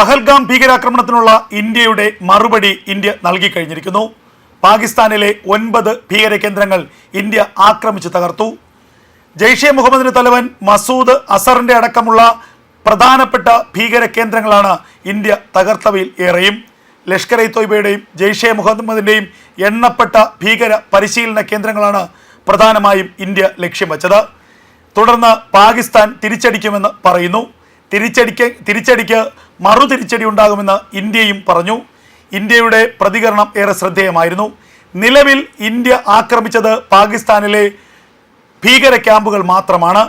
പഹൽഗാം ഭീകരാക്രമണത്തിനുള്ള ഇന്ത്യയുടെ മറുപടി ഇന്ത്യ നൽകി കഴിഞ്ഞിരിക്കുന്നു. പാകിസ്ഥാനിലെ ഒൻപത് ഭീകര കേന്ദ്രങ്ങൾ ഇന്ത്യ ആക്രമിച്ച് തകർത്തു. ജെയ്ഷെ മുഹമ്മദിന്റെ തലവൻ മസൂദ് അസറിന്റെ അടക്കമുള്ള പ്രധാനപ്പെട്ട ഭീകര കേന്ദ്രങ്ങളാണ് ഇന്ത്യ തകർത്തവയിൽ ഏറെയും. ലഷ്കർ ഇ തോയ്ബയുടെയും ജെയ്ഷെ മുഹമ്മദിന്റെയും എണ്ണപ്പെട്ട ഭീകര പരിശീലന കേന്ദ്രങ്ങളാണ് പ്രധാനമായും ഇന്ത്യ ലക്ഷ്യം വച്ചത്. തുടർന്ന് പാകിസ്ഥാൻ തിരിച്ചടിക്കുമെന്ന് പറയുന്നു. തിരിച്ചടിക്ക് തിരിച്ചടിക്ക് മറു തിരിച്ചടി ഉണ്ടാകുമെന്ന് ഇന്ത്യയും പറഞ്ഞു. ഇന്ത്യയുടെ പ്രതികരണം ഏറെ ശ്രദ്ധേയമായിരുന്നു. നിലവിൽ ഇന്ത്യ ആക്രമിച്ചത് പാകിസ്ഥാനിലെ ഭീകര ക്യാമ്പുകൾ മാത്രമാണ്.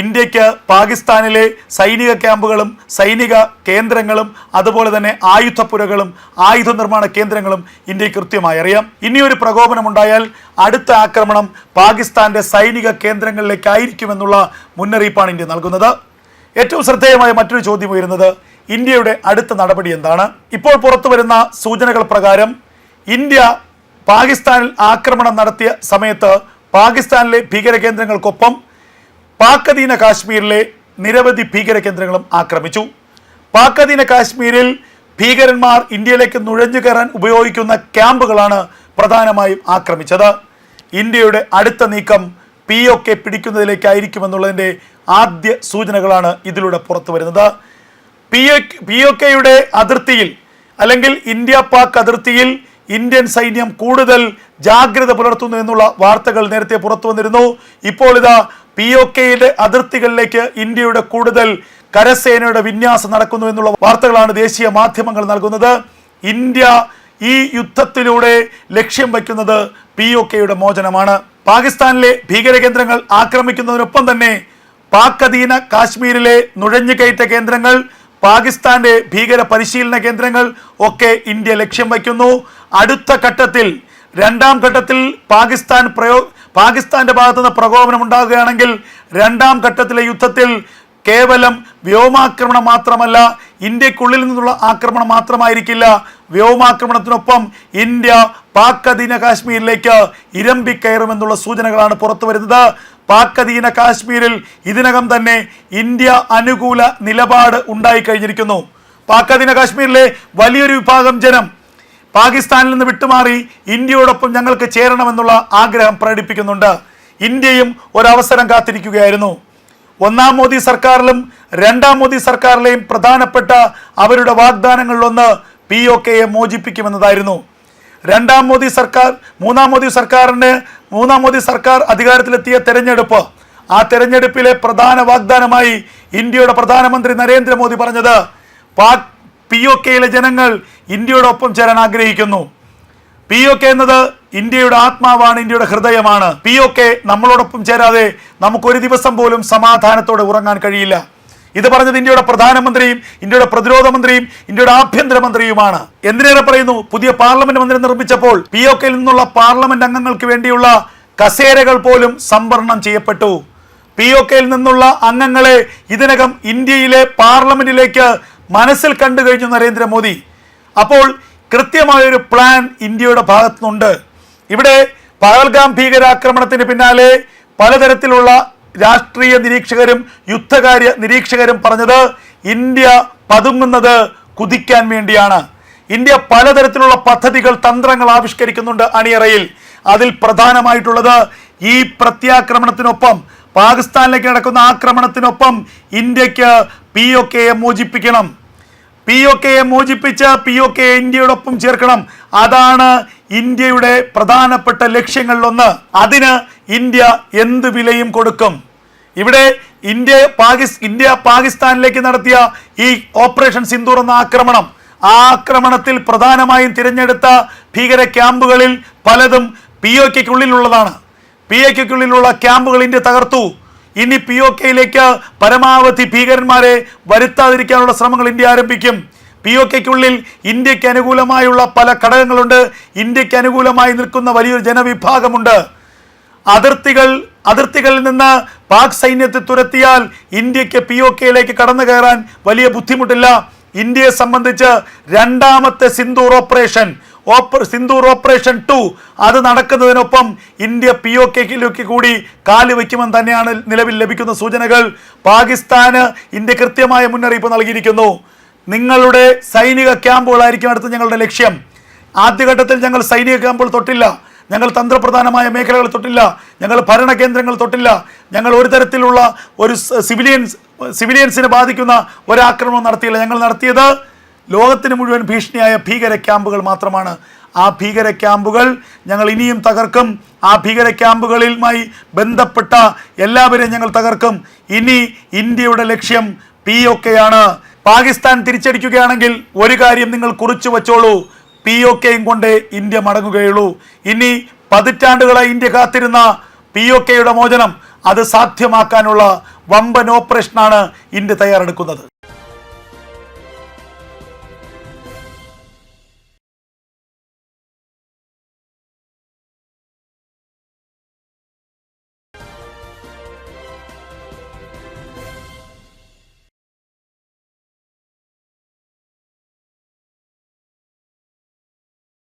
ഇന്ത്യയ്ക്ക് പാകിസ്ഥാനിലെ സൈനിക ക്യാമ്പുകളും സൈനിക കേന്ദ്രങ്ങളും അതുപോലെ തന്നെ ആയുധപ്പുരകളും ആയുധ നിർമ്മാണ കേന്ദ്രങ്ങളും ഇന്ത്യയ്ക്ക് കൃത്യമായി അറിയാം. ഇനിയൊരു പ്രകോപനമുണ്ടായാൽ അടുത്ത ആക്രമണം പാകിസ്ഥാന്റെ സൈനിക കേന്ദ്രങ്ങളിലേക്കായിരിക്കുമെന്നുള്ള മുന്നറിയിപ്പാണ് ഇന്ത്യ നൽകുന്നത്. ഏറ്റവും ശ്രദ്ധേയമായ മറ്റൊരു ചോദ്യം ഉയരുന്നത് ഇന്ത്യയുടെ അടുത്ത നടപടി എന്താണ്? ഇപ്പോൾ പുറത്തു വരുന്ന സൂചനകൾ പ്രകാരം ഇന്ത്യ പാകിസ്ഥാനിൽ ആക്രമണം നടത്തിയ സമയത്ത് പാകിസ്ഥാനിലെ ഭീകരകേന്ദ്രങ്ങൾക്കൊപ്പം കേന്ദ്രങ്ങൾക്കൊപ്പം പാക് അധീന കാശ്മീരിലെ നിരവധി ഭീകരകേന്ദ്രങ്ങളും ആക്രമിച്ചു. പാക് അധീന കാശ്മീരിൽ ഭീകരന്മാർ ഇന്ത്യയിലേക്ക് നുഴഞ്ഞു കയറാൻ ഉപയോഗിക്കുന്ന ക്യാമ്പുകളാണ് പ്രധാനമായും ആക്രമിച്ചത്. ഇന്ത്യയുടെ അടുത്ത നീക്കം പി ഒ കെ പിടിക്കുന്നതിലേക്കായിരിക്കുമെന്നുള്ളതിന്റെ ആദ്യ സൂചനകളാണ് ഇതിലൂടെ പുറത്തു വരുന്നത്. പി പി ഒ കെയുടെ അതിർത്തിയിൽ അല്ലെങ്കിൽ ഇന്ത്യ പാക് അതിർത്തിയിൽ ഇന്ത്യൻ സൈന്യം കൂടുതൽ ജാഗ്രത പുലർത്തുന്നു എന്നുള്ള വാർത്തകൾ നേരത്തെ പുറത്തു വന്നിരുന്നു. ഇപ്പോൾ ഇതാ പി ഒ കെയുടെ അതിർത്തികളിലേക്ക് ഇന്ത്യയുടെ കൂടുതൽ കരസേനയുടെ വിന്യാസം നടക്കുന്നു എന്നുള്ള വാർത്തകളാണ് ദേശീയ മാധ്യമങ്ങൾ നൽകുന്നത്. ഇന്ത്യ ഈ യുദ്ധത്തിലൂടെ ലക്ഷ്യം വയ്ക്കുന്നത് പി ഒ കെയുടെ മോചനമാണ്. പാകിസ്ഥാനിലെ ഭീകരകേന്ദ്രങ്ങൾ ആക്രമിക്കുന്നതിനൊപ്പം തന്നെ പാക് അധീന കാശ്മീരിലെ നുഴഞ്ഞുകയറ്റ കേന്ദ്രങ്ങൾ പാകിസ്ഥാന്റെ ഭീകര പരിശീലന കേന്ദ്രങ്ങൾ ഒക്കെ ഇന്ത്യ ലക്ഷ്യം വയ്ക്കുന്നു. അടുത്ത ഘട്ടത്തിൽ രണ്ടാം ഘട്ടത്തിൽ പാകിസ്ഥാൻ പ്രയോ പാകിസ്ഥാന്റെ ഭാഗത്തുനിന്ന് പ്രകോപനം ഉണ്ടാകുകയാണെങ്കിൽ രണ്ടാം ഘട്ടത്തിലെ യുദ്ധത്തിൽ കേവലം വ്യോമാക്രമണം മാത്രമല്ല ഇന്ത്യക്കുള്ളിൽ നിന്നുള്ള ആക്രമണം മാത്രമായിരിക്കില്ല. വ്യോമാക്രമണത്തിനൊപ്പം ഇന്ത്യ പാക് അധീന കാശ്മീരിലേക്ക് ഇരമ്പിക്കയറുമെന്നുള്ള സൂചനകളാണ് പുറത്തു വരുന്നത് പാക് അധീന കാശ്മീരിൽ ഇതിനകം തന്നെ ഇന്ത്യ അനുകൂല നിലപാട് ഉണ്ടായിക്കഴിഞ്ഞിരിക്കുന്നു പാക് അധീന കാശ്മീരിലെ വലിയൊരു വിഭാഗം ജനം പാകിസ്ഥാനിൽ നിന്ന് വിട്ടുമാറി ഇന്ത്യയോടൊപ്പം ഞങ്ങൾക്ക് ചേരണമെന്നുള്ള ആഗ്രഹം പ്രകടിപ്പിക്കുന്നുണ്ട്. ഇന്ത്യയും ഒരവസരം കാത്തിരിക്കുകയായിരുന്നു. ഒന്നാം മോദി സർക്കാരിലും രണ്ടാം മോദി സർക്കാരിലെയും പ്രധാനപ്പെട്ട അവരുടെ വാഗ്ദാനങ്ങളിലൊന്ന് പി ഒ കെയെ മോചിപ്പിക്കുമെന്നതായിരുന്നു. രണ്ടാം മോദി സർക്കാർ മൂന്നാം മോദി സർക്കാരിന് മൂന്നാം മോദി സർക്കാർ അധികാരത്തിലെത്തിയ തെരഞ്ഞെടുപ്പ്. ആ തെരഞ്ഞെടുപ്പിലെ പ്രധാന വാഗ്ദാനമായി ഇന്ത്യയുടെ പ്രധാനമന്ത്രി നരേന്ദ്രമോദി പറഞ്ഞത് പാക് പി ഒ കെയിലെ ജനങ്ങൾ ഇന്ത്യയോടൊപ്പം ചേരാൻ ആഗ്രഹിക്കുന്നു. പി ഒ കെ എന്നത് ഇന്ത്യയുടെ ആത്മാവാണ് ഇന്ത്യയുടെ ഹൃദയമാണ്. പി ഒ കെ നമ്മളോടൊപ്പം ചേരാതെ നമുക്കൊരു ദിവസം പോലും സമാധാനത്തോടെ ഉറങ്ങാൻ കഴിയില്ല. ഇത് പറഞ്ഞത് ഇന്ത്യയുടെ പ്രധാനമന്ത്രിയും ഇന്ത്യയുടെ പ്രതിരോധ മന്ത്രിയും ഇന്ത്യയുടെ ആഭ്യന്തരമന്ത്രിയുമാണ് എന്തിനേറെ പറയുന്നു? പുതിയ പാർലമെന്റ് മന്ത്രി നിർമ്മിച്ചപ്പോൾ പി ഒ കെയിൽ നിന്നുള്ള പാർലമെന്റ് അംഗങ്ങൾക്ക് വേണ്ടിയുള്ള കസേരകൾ പോലും സംവരണം ചെയ്യപ്പെട്ടു. പി ഒ കെയിൽ നിന്നുള്ള അംഗങ്ങളെ ഇതിനകം ഇന്ത്യയിലെ പാർലമെന്റിലേക്ക് മനസ്സിൽ കണ്ടു കഴിഞ്ഞു നരേന്ദ്രമോദി. അപ്പോൾ കൃത്യമായൊരു പ്ലാൻ ഇന്ത്യയുടെ ഭാഗത്തുനിന്നുണ്ട്. ഇവിടെ പഹൽഗാം ഭീകരാക്രമണത്തിന് പിന്നാലെ പലതരത്തിലുള്ള രാഷ്ട്രീയ നിരീക്ഷകരും യുദ്ധകാര്യ നിരീക്ഷകരും പറഞ്ഞത് ഇന്ത്യ പതുങ്ങുന്നത് കുതിക്കാൻ വേണ്ടിയാണ്. ഇന്ത്യ പലതരത്തിലുള്ള പദ്ധതികൾ തന്ത്രങ്ങൾ ആവിഷ്കരിക്കുന്നുണ്ട് അണിയറയിൽ. അതിൽ പ്രധാനമായിട്ടുള്ളത് ഈ പ്രത്യാക്രമണത്തിനൊപ്പം പാകിസ്ഥാനിലേക്ക് നടക്കുന്ന ആക്രമണത്തിനൊപ്പം ഇന്ത്യയ്ക്ക് പി ഒ കെയെ മോചിപ്പിക്കണം. പി ഒ കെയെ മോചിപ്പിച്ച് പി ഒ കെ ഇന്ത്യയോടൊപ്പം ചേർക്കണം. അതാണ് ഇന്ത്യയുടെ പ്രധാനപ്പെട്ട ലക്ഷ്യങ്ങളിലൊന്ന്. അതിന് ഇന്ത്യ എന്ത് വിലയും കൊടുക്കും? ഇവിടെ ഇന്ത്യ പാകിസ് ഇന്ത്യ പാകിസ്ഥാനിലേക്ക് നടത്തിയ ഈ ഓപ്പറേഷൻ സിന്ദൂർ എന്ന ആക്രമണം ആ ആക്രമണത്തിൽ പ്രധാനമായും തിരഞ്ഞെടുത്ത ഭീകര ക്യാമ്പുകളിൽ പലതും പി ഒ കെക്കുള്ളിലുള്ളതാണ് പി ഒ കെക്കുള്ളിലുള്ള ക്യാമ്പുകൾ ഇന്ത്യ തകർത്തു. ഇനി പി ഒ കെയിലേക്ക് പരമാവധി ഭീകരന്മാരെ വരുത്താതിരിക്കാനുള്ള ശ്രമങ്ങൾ ഇന്ത്യ ആരംഭിക്കും. പി ഒ കെക്കുള്ളിൽ ഇന്ത്യയ്ക്ക് അനുകൂലമായുള്ള പല ഘടകങ്ങളുണ്ട്. ഇന്ത്യയ്ക്ക് അനുകൂലമായി നിൽക്കുന്ന വലിയൊരു ജനവിഭാഗമുണ്ട്. അതിർത്തികൾ അതിർത്തികളിൽ നിന്ന് പാക് സൈന്യത്തെ തുരത്തിയാൽ ഇന്ത്യയ്ക്ക് പി ഒ കെയിലേക്ക് കടന്നു കയറാൻ വലിയ ബുദ്ധിമുട്ടില്ല. ഇന്ത്യയെ സംബന്ധിച്ച് രണ്ടാമത്തെ സിന്ദൂർ ഓപ്പറേഷൻ ഓപ്പ സിന്ദൂർ ഓപ്പറേഷൻ ടു അത് നടക്കുന്നതിനൊപ്പം ഇന്ത്യ പി ഒ കെയിലേക്ക് കൂടി കാൽ വയ്ക്കുമെന്ന് തന്നെയാണ് നിലവിൽ ലഭിക്കുന്ന സൂചനകൾ. പാകിസ്ഥാന് ഇന്ത്യ കൃത്യമായ മുന്നറിയിപ്പ് നൽകിയിരിക്കുന്നു. നിങ്ങളുടെ സൈനിക ക്യാമ്പുകളായിരിക്കും അടുത്ത് ഞങ്ങളുടെ ലക്ഷ്യം. ആദ്യഘട്ടത്തിൽ ഞങ്ങൾ സൈനിക ക്യാമ്പുകൾ തൊട്ടില്ല. ഞങ്ങൾ തന്ത്രപ്രധാനമായ മേഖലകൾ തൊട്ടില്ല. ഞങ്ങൾ ഭരണ കേന്ദ്രങ്ങൾ തൊട്ടില്ല. ഞങ്ങൾ ഒരു തരത്തിലുള്ള ഒരു സിവിലിയൻസ് സിവിലിയൻസിനെ ബാധിക്കുന്ന ഒരാക്രമണം നടത്തിയില്ല. ഞങ്ങൾ നടത്തിയത് ലോകത്തിന് മുഴുവൻ ഭീഷണിയായ ഭീകര ക്യാമ്പുകൾ മാത്രമാണ്. ആ ഭീകര ക്യാമ്പുകൾ ഞങ്ങൾ ഇനിയും തകർക്കും. ആ ഭീകര ക്യാമ്പുകളിലുമായി ബന്ധപ്പെട്ട എല്ലാവരെയും ഞങ്ങൾ തകർക്കും. ഇനി ഇന്ത്യയുടെ ലക്ഷ്യം പി ഒക്കെയാണ്. പാകിസ്ഥാൻ തിരിച്ചടിക്കുകയാണെങ്കിൽ ഒരു കാര്യം നിങ്ങൾ കുറിച്ചു വച്ചോളൂ. പി ഒ കെയും കൊണ്ട് ഇന്ത്യ മടങ്ങുകയുള്ളൂ. ഇനി പതിറ്റാണ്ടുകളായി ഇന്ത്യ കാത്തിരുന്ന പി ഒ കെയുടെ മോചനം അത് സാധ്യമാക്കാനുള്ള വമ്പൻ ഓപ്പറേഷനാണ് ഇന്ത്യ തയ്യാറെടുക്കുന്നത്.